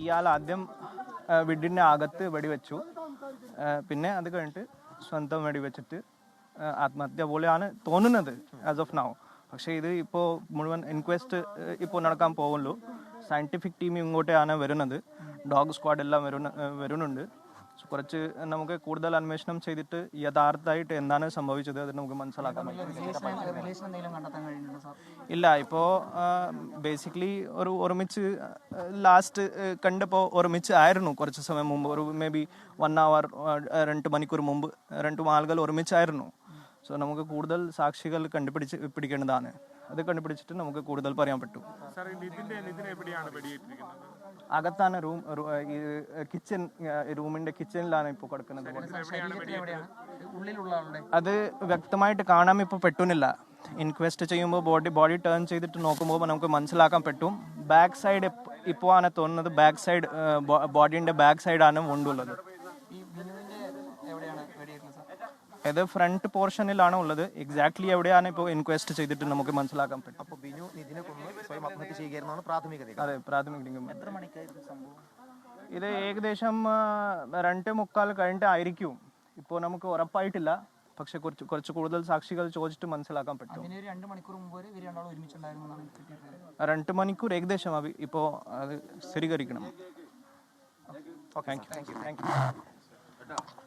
ഇയാൾ ആദ്യം വീടിന്റെ അകത്ത് വെടിവെച്ചു. പിന്നെ അത് കഴിഞ്ഞിട്ട് സ്വന്തം വെടിവെച്ചിട്ട് ആത്മഹത്യ പോലെയാണ് തോന്നുന്നത് ആസ് ഓഫ് നൗ പക്ഷേ ഇത് ഇപ്പോൾ മുഴുവൻ ഇൻക്വസ്റ്റ് ഇപ്പോൾ നടക്കാൻ പോകുള്ളൂ. സയന്റിഫിക് ടീം ഇങ്ങോട്ടാണ് വരുന്നത്. ഡോഗ് സ്ക്വാഡ് എല്ലാം വരുന്ന വരുന്നുണ്ട്. കുറച്ച് നമുക്ക് കൂടുതൽ അന്വേഷണം ചെയ്തിട്ട് യഥാർത്ഥമായിട്ട് എന്താണ് സംഭവിച്ചത് അത് നമുക്ക് മനസ്സിലാക്കാൻ ഇല്ല ഇപ്പോൾ ബേസിക്കലി ഒരു ഒരുമിച്ച് ലാസ്റ്റ് കണ്ടപ്പോൾ ഒരുമിച്ച് ആയിരുന്നു കുറച്ച് സമയം മുമ്പ്. ഒരു മേ ബി വൺ അവർ രണ്ട് മണിക്കൂർ മുമ്പ് രണ്ടും ആളുകൾ ഒരുമിച്ചായിരുന്നു. സോ നമുക്ക് കൂടുതൽ സാക്ഷികൾ കണ്ടുപിടിച്ച് പിടിക്കേണ്ടതാണ്. അത് കണ്ടുപിടിച്ചിട്ട് നമുക്ക് കൂടുതൽ പറയാൻ പറ്റും. അകത്താണ് റൂം കിച്ചൺ റൂമിന്റെ കിച്ചണിലാണ് ഇപ്പോൾ കിടക്കുന്നത്. അത് വ്യക്തമായിട്ട് കാണാൻ ഇപ്പോൾ പറ്റുന്നില്ല. ഇൻക്വസ്റ്റ് ചെയ്യുമ്പോൾ ബോഡി ബോഡി ടേൺ ചെയ്തിട്ട് നോക്കുമ്പോൾ നമുക്ക് മനസ്സിലാക്കാൻ പറ്റും. ബാക്ക് സൈഡ് ഇപ്പോൾ ആണ് തോന്നുന്നത്. ബാക്ക് സൈഡ് ബോഡീന്റെ ബാക്ക് സൈഡാണ് വുണ്ടുള്ളത് ഈ ബിനുവിന്റെ എവിടെയാണ് വെടിയേറ്റത് സാർ ഇത് ഫ്രണ്ട് പോർഷനിലാണ് ഉള്ളത്. എക്സാക്ട്ലി എവിടെയാണ് ഇപ്പോൾ ഇൻക്വസ്റ്റ് ചെയ്തിട്ട് നമുക്ക് മനസ്സിലാക്കാൻ പറ്റും. അപ്പോൾ ബിനു നിതിനെ സ്വയം ആത്മഹത്യ ചെയ്യുകയായിരുന്നാണ് പ്രാഥമിക. അതെ പ്രാഥമിക നിഗമനം ഇത് ഏകദേശം ആ, രണ്ട് മുക്കാൽ കഴിഞ്ഞിട്ടായിരിക്കും ഇപ്പോൾ നമുക്ക് ഉറപ്പായിട്ടില്ല. പക്ഷെ കുറച്ച് കുറച്ച് കൂടുതൽ സാക്ഷികൾ ചോദിച്ചിട്ട് മനസ്സിലാക്കാൻ പറ്റും. ഒരു രണ്ട് മണിക്കൂർ മുമ്പ് വരെ ഇവർ രണ്ടാളും ഒരുമിച്ചുണ്ടായിരുന്നു എന്നാണ് എനിക്ക് കിട്ടിയിട്ടുള്ളത്. രണ്ട് മണിക്കൂർ ഏകദേശം അവ- ഇപ്പോൾ അത് സ്ഥിരീകരിക്കണം. Thank you thank you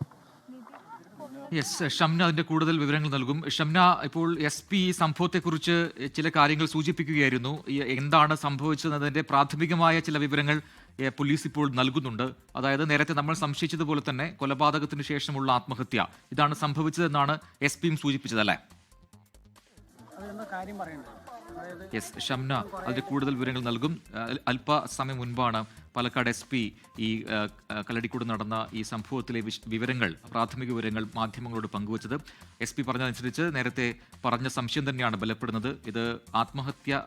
yes Shamna അതിന്റെ കൂടുതൽ വിവരങ്ങൾ നൽകും. ഷംന ഇപ്പോൾ എസ് പി ഈ സംഭവത്തെക്കുറിച്ച് ചില കാര്യങ്ങൾ സൂചിപ്പിക്കുകയായിരുന്നു. എന്താണ് സംഭവിച്ചതെന്നതിന്റെ പ്രാഥമികമായ ചില വിവരങ്ങൾ പോലീസ് ഇപ്പോൾ നൽകുന്നുണ്ട്. അതായത് നേരത്തെ നമ്മൾ സംശയിച്ചതുപോലെ തന്നെ കൊലപാതകത്തിന് ശേഷമുള്ള ആത്മഹത്യ. ഇതാണ് സംഭവിച്ചതെന്നാണ് എസ് പിയും സൂചിപ്പിച്ചത് അല്ലേ? യെസ് ഷംന അതിന്റെ കൂടുതൽ വിവരങ്ങൾ നൽകും. അല്പ അല്പസമയം മുൻപാണ് പാലക്കാട് എസ് പി ഈ കല്ലടിക്കൂട് നടന്ന ഈ സംഭവത്തിലെ വിവരങ്ങൾ പ്രാഥമിക വിവരങ്ങൾ മാധ്യമങ്ങളോട് പങ്കുവച്ചത്. എസ് പി പറഞ്ഞതനുസരിച്ച് നേരത്തെ പറഞ്ഞ സംശയം തന്നെയാണ് ബലപ്പെടുന്നത്. ഇത് ആത്മഹത്യ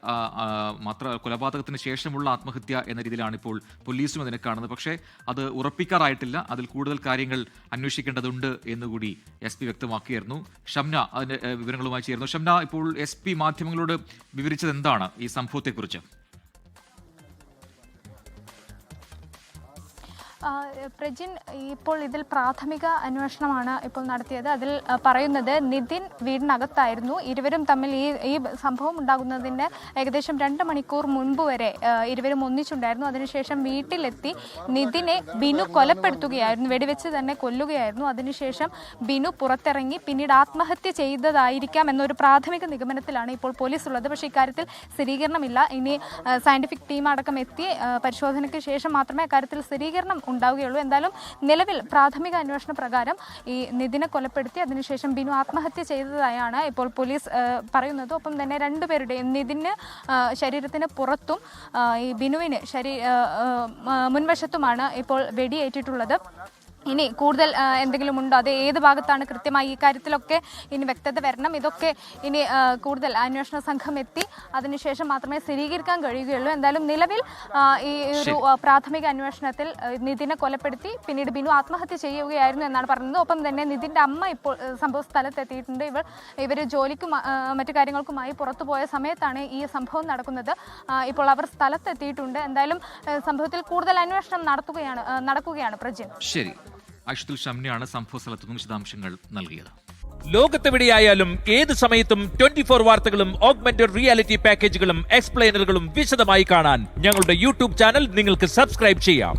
മാത്ര കൊലപാതകത്തിന് ശേഷമുള്ള ആത്മഹത്യ എന്ന രീതിയിലാണ് ഇപ്പോൾ പോലീസും അതിനെ കാണുന്നത്. പക്ഷേ അത് ഉറപ്പിക്കാറായിട്ടില്ല. അതിൽ കൂടുതൽ കാര്യങ്ങൾ അന്വേഷിക്കേണ്ടതുണ്ട് എന്നുകൂടി എസ് പി വ്യക്തമാക്കിയായിരുന്നു ഷംന അതിന്റെ വിവരങ്ങളുമായി ചേർന്നു. ഷംന ഇപ്പോൾ എസ് പി മാധ്യമങ്ങളോട് വിവരിച്ചത് എന്താണ് ഈ സംഭവത്തെക്കുറിച്ച്? പ്രജിൻ ഇപ്പോൾ ഇതിൽ പ്രാഥമിക അന്വേഷണമാണ് ഇപ്പോൾ നടത്തിയത്. അതിൽ പറയുന്നത് നിതിൻ വീടിനകത്തായിരുന്നു. ഇരുവരും തമ്മിൽ ഈ ഈ സംഭവം ഉണ്ടാകുന്നതിന്റെ ഏകദേശം രണ്ട് മണിക്കൂർ മുൻപ് വരെ ഇരുവരും ഒന്നിച്ചുണ്ടായിരുന്നു. അതിനുശേഷം വീട്ടിലെത്തി നിതിനെ ബിനു കൊലപ്പെടുത്തുകയായിരുന്നു. വെടിവെച്ച് തന്നെ കൊല്ലുകയായിരുന്നു. അതിനുശേഷം ബിനു പുറത്തിറങ്ങി പിന്നീട് ആത്മഹത്യ ചെയ്തതായിരിക്കാം എന്നൊരു പ്രാഥമിക നിഗമനത്തിലാണ് ഇപ്പോൾ പോലീസ് ഉള്ളത് പക്ഷേ ഇക്കാര്യത്തിൽ സ്ഥിരീകരണമില്ല. ഇനി സയന്റിഫിക് ടീം അടക്കം എത്തി പരിശോധനയ്ക്ക് ശേഷം മാത്രമേ അക്കാര്യത്തിൽ സ്ഥിരീകരണം ഉണ്ടാവുകയുള്ളൂ. എന്തായാലും നിലവിൽ പ്രാഥമിക അന്വേഷണ പ്രകാരം ഈ നിതിനെ കൊലപ്പെടുത്തി അതിനുശേഷം ബിനു ആത്മഹത്യ ചെയ്തതായാണ് ഇപ്പോൾ പോലീസ് പറയുന്നത്. ഒപ്പം തന്നെ രണ്ടുപേരുടെയും നിതിന് ശരീരത്തിന് പുറത്തും ഈ ബിനുവിന് ശരീ മുൻവശത്തുമാണ് ഇപ്പോൾ വെടിയേറ്റിട്ടുള്ളത്. ഇനി കൂടുതൽ എന്തെങ്കിലും ഉണ്ടോ? അത് ഏത് ഭാഗത്താണ് കൃത്യമായി ഈ കാര്യത്തിലൊക്കെ ഇനി വ്യക്തത വരണം. ഇതൊക്കെ ഇനി കൂടുതൽ അന്വേഷണ സംഘം എത്തി. അതിനുശേഷം മാത്രമേ സ്ഥിരീകരിക്കാൻ കഴിയുകയുള്ളൂ. എന്തായാലും നിലവിൽ ഈ ഒരു പ്രാഥമിക അന്വേഷണത്തിൽ നിതിനെ കൊലപ്പെടുത്തി പിന്നീട് ബിനു ആത്മഹത്യ ചെയ്യുകയായിരുന്നു എന്നാണ് പറയുന്നത് ഒപ്പം തന്നെ നിതിന്റെ അമ്മ ഇപ്പോൾ സംഭവ സ്ഥലത്ത് എത്തിയിട്ടുണ്ട് ഇവർ ഇവർ ജോലിക്കും മറ്റു കാര്യങ്ങൾക്കുമായി പുറത്തു പോയ സമയത്താണ് ഈ സംഭവം നടക്കുന്നത്. ഇപ്പോൾ അവർ സ്ഥലത്തെത്തിയിട്ടുണ്ട്. എന്തായാലും സംഭവത്തിൽ കൂടുതൽ അന്വേഷണം നടത്തുകയാണ് നടക്കുകയാണ് പ്രജിൻ ശരി. അഷ്തുൽ ഷംനയാണ് സംഭവ നിന്ന് വിശദാംശങ്ങൾ നൽകിയത്. ലോകത്തെവിടെയായാലും ഏത് സമയത്തും ട്വന്റി ഫോർ വാർത്തകളും ഓഗ്മെന്റഡ് റിയാലിറ്റി പാക്കേജുകളും എക്സ്പ്ലെയിനറുകളും വിശദമായി കാണാൻ ഞങ്ങളുടെ യൂട്യൂബ് ചാനൽ നിങ്ങൾക്ക് സബ്സ്ക്രൈബ് ചെയ്യാം.